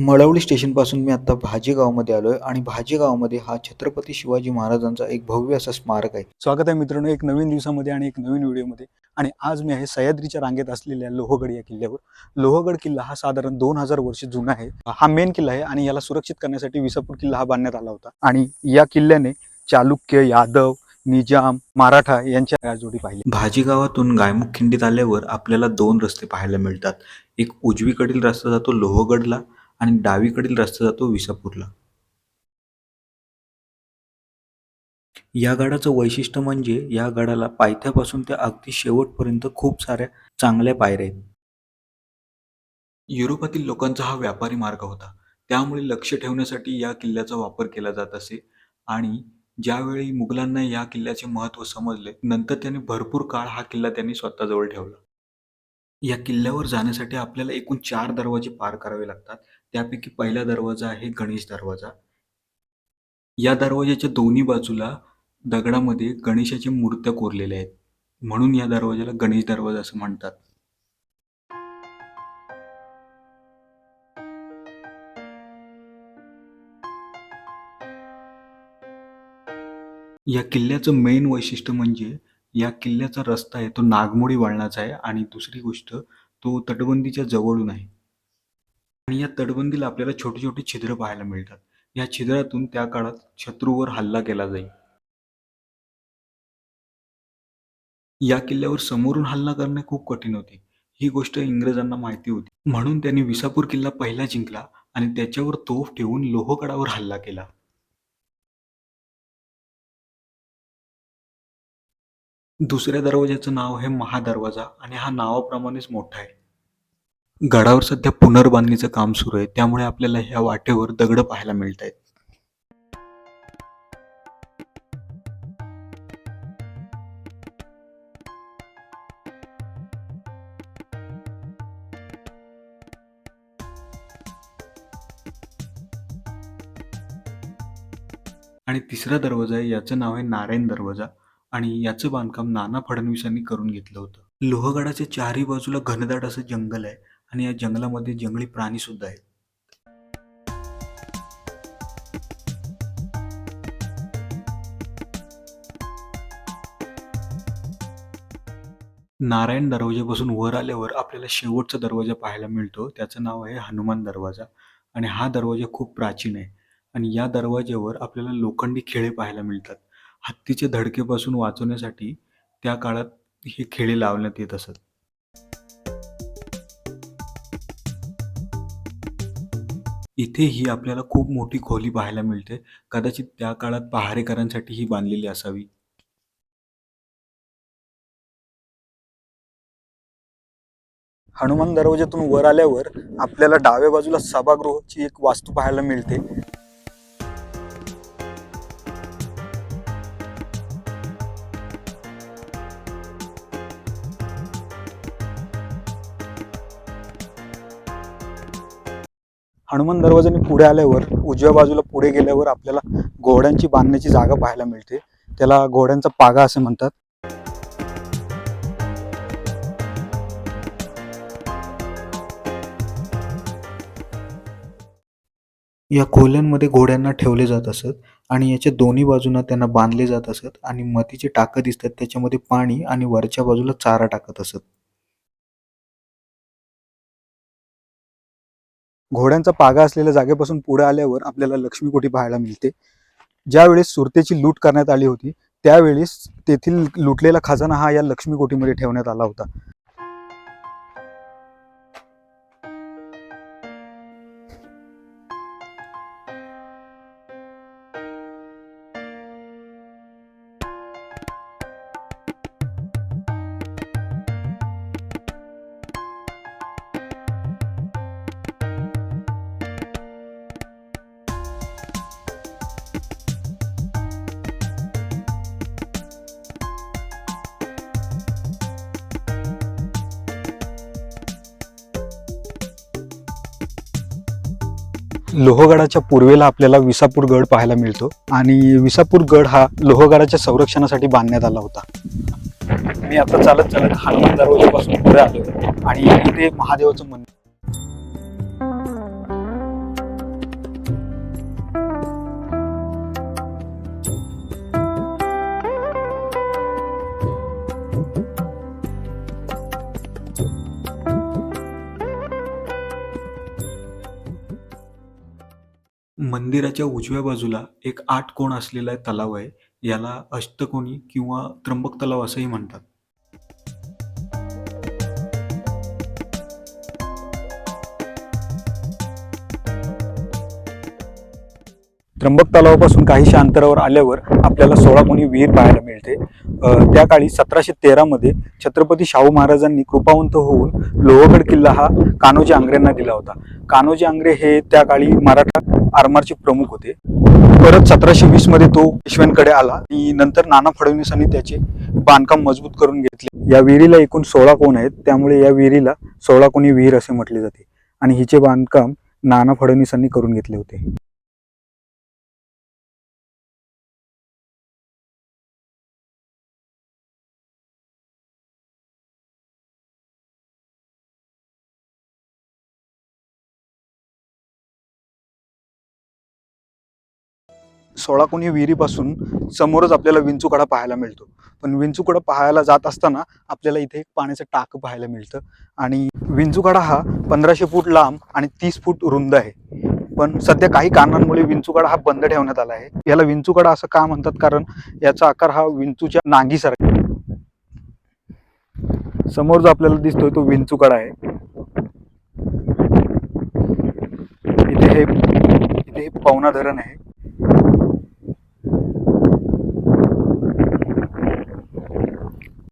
मळवली स्टेशनपासून मी आत्ता भाजीगावमध्ये आलोय आणि भाजीगावमध्ये हा छत्रपती शिवाजी महाराजांचा एक भव्य असा स्मारक आहे. स्वागत आहे मित्रांनो एक नवीन दिवसामध्ये आणि एक नवीन व्हिडिओमध्ये. आणि आज मी आहे सह्याद्रीच्या रांगेत असलेल्या लोहगड या किल्ल्यावर. लोहगड किल्ला हा साधारण दोन हजार वर्ष जुना आहे. हा मेन किल्ला आहे आणि याला सुरक्षित करण्यासाठी विसापूर किल्ला हा बांधण्यात आला होता. आणि या किल्ल्याने चालुक्य यादव निजाम मराठा यांच्या जोडी पाहिली. भाजीगावातून गायमुख खिंडीत आल्यावर आपल्याला दोन रस्ते पाहायला मिळतात. एक उजवीकडील रस्ता जातो लोहगडला आणि डावीकडील रस्ता जातो विसापूरला. या गडाचं वैशिष्ट्य म्हणजे या गडाला पायथ्यापासून ते अगदी शेवटपर्यंत खूप साऱ्या चांगल्या पायऱ्या आहेत. युरोपातील लोकांचा हा व्यापारी मार्ग होता. त्यामुळे लक्ष ठेवण्यासाठी या किल्ल्याचा वापर केला जात असे आणि ज्यावेळी मुघलांना या किल्ल्याचे महत्त्व समजले नंतर त्यांनी भरपूर काळ हा किल्ला त्यांनी स्वतःजवळ ठेवला. या किल्ल्यावर जाण्यासाठी आपल्याला एकूण चार दरवाजे पार करावे लागतात. त्यापैकी पहिला दरवाजा आहे गणेश दरवाजा. या दरवाजाच्या दोन्ही बाजूला दगडामध्ये गणेशाच्या मूर्त्या कोरलेल्या आहेत. म्हणून या दरवाजाला गणेश दरवाजा असं म्हणतात. या किल्ल्याचं मेन वैशिष्ट्य म्हणजे या किल्ल्याचा रस्ता आहे तो नागमोडी वळणाचा आहे आणि दुसरी गोष्ट तो तटबंदीच्या जवळून आहे. आणि या तटबंदीला आपल्याला छोटी छोटी छिद्र पाहायला मिळतात. या छिद्रातून त्या काळात शत्रूवर हल्ला केला जाईल. या किल्ल्यावर समोरून हल्ला करणे खूप कठीण होते. ही गोष्ट इंग्रजांना माहिती होती. म्हणून त्यांनी विसापूर किल्ला पहिला जिंकला आणि त्याच्यावर तोफ ठेवून लोहगडावर हल्ला केला. दुसऱ्या दरवाजाचं नाव आहे महादरवाजा आणि हा नावाप्रमाणेच मोठा आहे. गडावर सध्या पुनर्बांधणीचं काम सुरू आहे. त्यामुळे आपल्याला ह्या वाटेवर दगड पाहायला मिळत आहेत. आणि तिसरा दरवाजा आहे याचं नाव आहे नारायण दरवाजा. आणि याचं बांधकाम नाना फडणवीसांनी करून घेतलं होतं. लोहगडाच्या चारही बाजूला घनदाट असं जंगल आहे आणि या जंगलामध्ये जंगली प्राणी सुद्धा आहेत. नारायण दरवाजापासून वर आल्यावर आपल्याला शेवटचा दरवाजा पाहायला मिळतो. त्याचं नाव आहे हनुमान दरवाजा आणि हा दरवाजा खूप प्राचीन आहे. आणि या दरवाज्यावर आपल्याला लोखंडी खेळे पाहायला मिळतात. हत्तीचे धडकेपासून वाचवण्यासाठी त्या काळात हे खेळे लावण्यात येत असत. इथे ही आपल्याला खूप मोठी खोली पाहायला मिळते. कदाचित त्या काळात पहारेकरांसाठी ही बांधलेली असावी. हनुमान दरवाज्यातून वर आल्यावर आपल्याला डाव्या बाजूला सभागृहाची एक वास्तू पाहायला मिळते. हनुमान दरवाजाने पुढे आल्यावर उजव्या बाजूला पुढे गेल्यावर आपल्याला घोड्यांची बांधण्याची जागा पाहायला मिळते. त्याला घोड्यांचा पागा असे म्हणतात. या खोल्यांमध्ये घोड्यांना ठेवले जात असत आणि याच्या दोन्ही बाजूंना त्यांना बांधले जात असत आणि मतीचे टाकं दिसतात. त्याच्यामध्ये पाणी आणि वरच्या बाजूला चारा टाकत असत. घोड्यांचा पागा असलेल्या जागेपासून पुढे आल्यावर आपल्याला लक्ष्मीकोठी पाहायला मिळते. ज्यावेळेस सुरतेची लूट करण्यात आली होती त्यावेळेस तेथील लुटलेला खजाना हा या लक्ष्मीकोठीमध्ये ठेवण्यात आला होता. लोहगडाच्या पूर्वेला आपल्याला विसापूर गड पाहायला मिळतो आणि विसापूर गड हा लोहगडाच्या संरक्षणासाठी बांधण्यात आला होता. मी आता चालत चालत हनुमान दरवाजापासून पुढे आलो आणि इथे महादेवाचं मंदिर मंदिराच्या उजव्या बाजूला एक आठ कोण असलेला तलाव आहे याला अष्टकोनी किंवा त्र्यंबक तलाव असंही म्हणतात. त्र्यंबक तलावापासून काहीशा अंतरावर आल्यावर आपल्याला सोळा कोणी विहीर पाहायला मिळते. त्या काळी सतराशे तेरामध्ये छत्रपती शाहू महाराजांनी कृपावंत होऊन लोहगड किल्ला हा कान्होजी आंग्रेंना दिला होता. कान्होजी आंग्रे हे त्या काळी मराठा आरमारचे प्रमुख होते. परत सतराशे वीसमध्ये तो पेशव्यांकडे आला. आणि नंतर नाना फडणवीसांनी त्याचे बांधकाम मजबूत करून घेतले. या विहिरीला एकूण सोळा कोण आहेत? त्यामुळे या विहिरीला सोळा कोणी विहीर असे म्हटले जाते. आणि हिचे बांधकाम नाना फडणवीसांनी करून घेतले होते. सोळा कोणी विहिरीपासून समोरच आपल्याला विंचूकडा पाहायला मिळतो. पण विंचूकडा पाहायला जात असताना आपल्याला इथे एक पाण्याचं टाक पाहायला मिळतं. आणि विंचूकडा हा पंधराशे फूट लांब आणि तीस फूट रुंद आहे. पण सध्या काही कारणांमुळे विंचूकडा हा बंद ठेवण्यात आला आहे. याला विंचूकडा असं का म्हणतात? कारण याचा आकार हा विंचूच्या नांगीसारखा समोर जो आपल्याला दिसतोय तो विंचूकडा आहे. इथे हे इथे हे पवना धरण आहे.